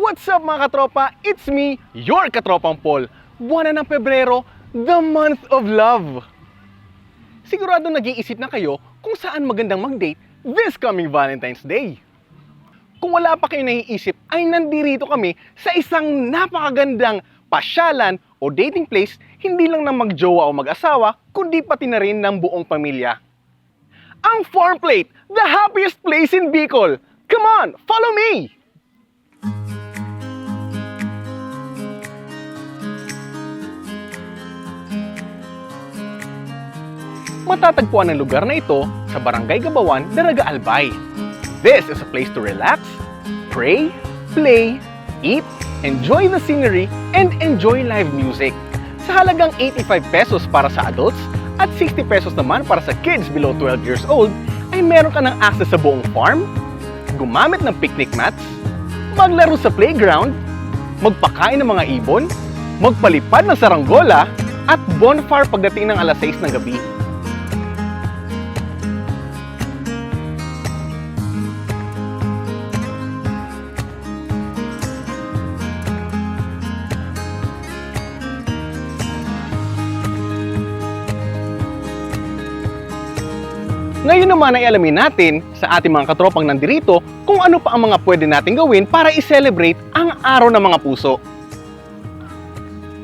What's up mga katropa? It's me, your katropang Paul. Buwan na ng Pebrero, the month of love. Sigurado nag-iisip na kayo kung saan magandang mag-date this coming Valentine's Day. Kung wala pa kayo naiisip, ay nandirito kami sa isang napakagandang pasyalan o dating place, hindi lang ng magjowa o mag-asawa, kundi pati na rin ng buong pamilya. Ang Farm Plate, the happiest place in Bicol. Come on, follow me! Matatagpuan ang lugar na ito sa Barangay Gabawan, Daraga Albay. This is a place to relax, pray, play, eat, enjoy the scenery, and enjoy live music. Sa halagang 85 pesos para sa adults at 60 pesos naman para sa kids below 12 years old, ay meron ka ng access sa buong farm, gumamit ng picnic mats, maglaro sa playground, magpakain ng mga ibon, magpalipad ng saranggola, at bonfire pagdating ng alas 6 ng gabi. Ngayon naman ay alamin natin sa ating mga katropang nandirito kung ano pa ang mga pwede natin gawin para i-celebrate ang araw ng mga puso.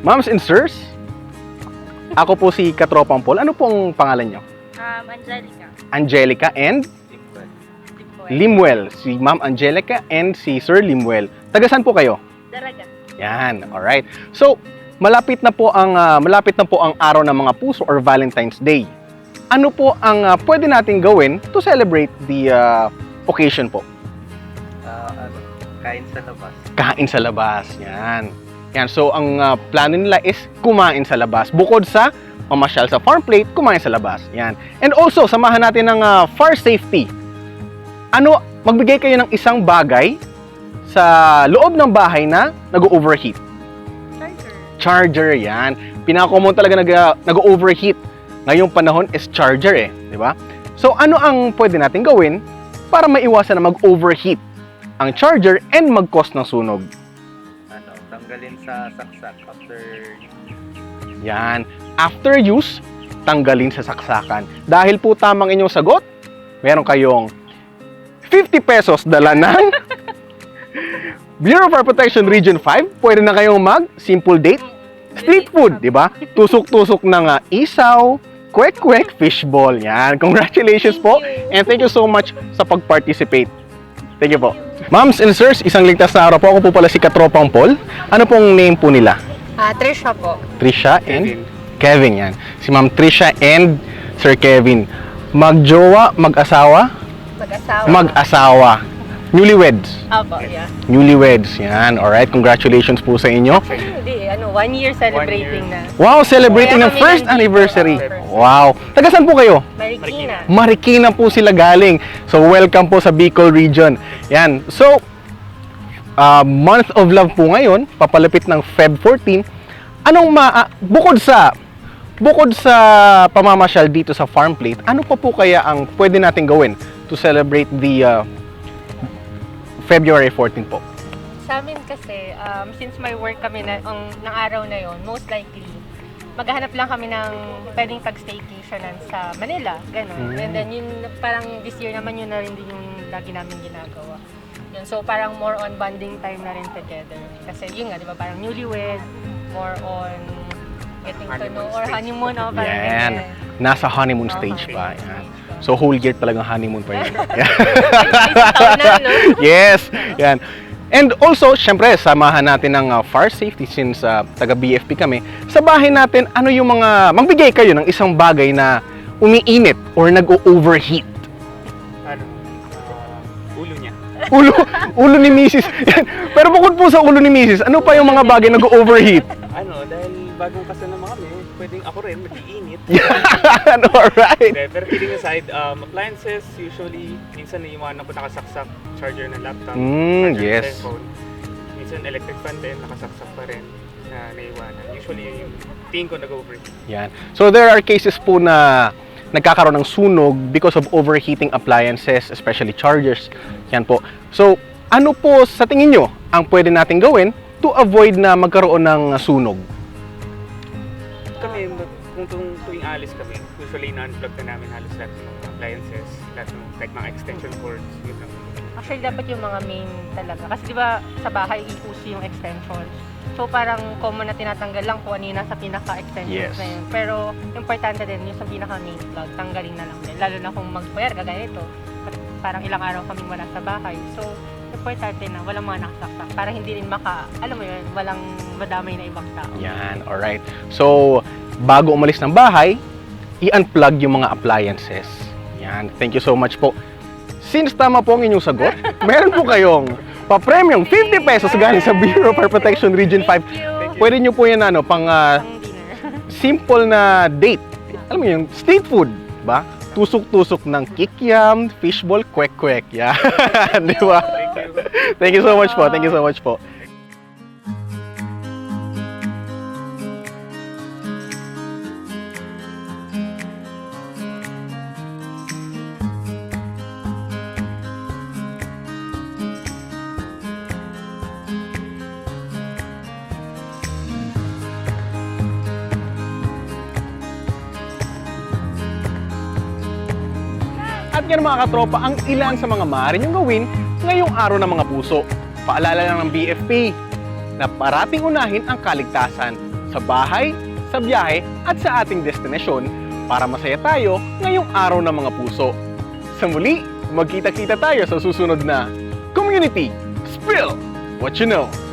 Moms and sirs, ako po si Katropang Paul. Ano pong pangalan nyo? Um, Angelica. Angelica and Dimple. Limuel. Si Ma'am Angelica and si Sir Limuel. Tagasan po kayo? Daraga. Yan, alright. So, malapit na po ang ah, malapit na po ang araw ng mga puso or Valentine's Day. Ano po ang ah, pwede nating gawin to celebrate the ah, occasion po? Ah, ano, kain sa labas. Kain sa labas. Yan. Yan. So, ang ah, plano nila is kumain sa labas. Bukod sa mamasyal sa farm plate, kumain sa labas. Yan. And also, samahan natin ng ah, fire safety. Ano, magbigay kayo ng isang bagay sa loob ng bahay na nag-overheat. Charger. charger yan. Pinaka-common talaga nag, nag-overheat. Ngayong panahon is charger eh, di ba? So ano ang pwede natin gawin para maiwasan na mag-overheat ang charger and mag-cause ng sunog? Ano, tanggalin sa saksak after Yan. After use, tanggalin sa saksakan. Dahil po tamang inyong sagot, meron kayong 50 pesos dala ng Bureau of Fire Protection Region 5. Pwede na kayong mag simple date street food, di ba? Tusok-tusok ng ah, isaw, kwek-kwek, fishball. Yan. Congratulations po. And thank you so much sa pag-participate. Thank you po. Moms and sirs, isang ligtas na araw po. Ako po pala si Katropang Paul. Ano pong name po nila? Ah, Trisha po. Trisha and Kevin. Kevin yan. Si Ma'am Trisha and Sir Kevin. Magjowa, mag-asawa, Mag-asawa. mag-asawa. Newlyweds. Apo, yeah. Newlyweds. Yan. Alright. Congratulations po sa inyo. Ano, one year celebrating na. Wow, celebrating Kaya ng kami first nandito. anniversary. Wow. Taga saan po kayo? Marikina. Marikina po sila galing. So, welcome po sa Bicol region. Yan. So, uh, month of love po ngayon, papalapit ng Feb 14. Anong ma ah, bukod sa bukod sa pamamasyal dito sa farm plate, ano pa po kaya ang pwede natin gawin to celebrate the uh, February 14 po? Sa amin kasi, um, since may work kami na, ang, ng araw na yon most likely, maghahanap lang kami ng pwedeng pag-staycationan sa Manila, gano'n. Mm. And then yun, parang this year naman yun na rin din yung lagi namin ginagawa. Yun, so parang more on bonding time na rin together. Kasi yun nga, di ba, parang newlywed, more on getting to know, or honeymoon, oh, parang Yan. ganyan. Nasa honeymoon Oo, stage pa. honeymoon Yan. stage pa. So, whole year talagang honeymoon pa yun. Isang taon na, no? yes, yan. And also, syempre, samahan natin ng uh, fire safety since uh, taga BFP kami. Sa bahay natin, ano yung mga, magbigay kayo ng isang bagay na umiinit or nag-overheat. ano, ah, ulo niya. Ulo, ulo ni Mrs. Pero bukod po sa ulo ni Mrs., ano pa yung mga bagay na nag-overheat? Ano, dahil bagong kasama kami, pwedeng ako rin mag-iinit. Yan, alright. Hindi, pero kidding aside, um, appliances, usually, minsan naiiwanan ko nakasaksak charger ng laptop, Mm, charger ng yes. cellphone. Minsan electric fan din, nakasaksak pa rin na naiiwanan. Usually, yung tingin ko nag-overheat. Yan. So there are cases po na nagkakaroon ng sunog because of overheating appliances, especially chargers. Yan po. So, ano po sa tingin nyo ang pwede nating gawin to avoid na magkaroon ng sunog? Kami, mag- kung tuwing, tuwing alis kami, usually na-unplug na namin halos lahat ng mga appliances, lahat ng like mga extension cords, yun lang. Actually, dapat yung mga main talaga. Kasi di ba sa bahay, i-push yung extensions. So parang common na tinatanggal lang kung ano yung nasa pinaka-extensions Yes. na yun. Pero importante din yung sa pinaka-main plug, tanggalin na lang din. Lalo na kung mag-fire, kagaya ito. Parang ilang araw kaming wala sa bahay. So, importante na walang mga nakasaksak para hindi rin maka, alam mo yun, walang madamay na ibang tao. Yan, alright. So, bago umalis ng bahay, i-unplug yung mga appliances. Yan, thank you so much po. Since tama po ang inyong sagot, meron po kayong pa-premium 50 pesos galing sa Bureau for Protection Region 5. Thank you! Pwede nyo po yan ano, pang dinner. simple na date. Alam mo yung street food, ba? Tusok-tusok ng kikiam, fishball, kwek-kwek. Yan, di ba? Thank you. Thank you so much po. Thank you so much po. At yan mga katropa, ang ilan sa mga maaari niyong gawin ngayong araw ng mga puso. Paalala lang ng BFP na parating unahin ang kaligtasan sa bahay, sa biyahe at sa ating destinasyon para masaya tayo ngayong araw ng mga puso. Sa muli, magkita-kita tayo sa susunod na Community Spill What You Know.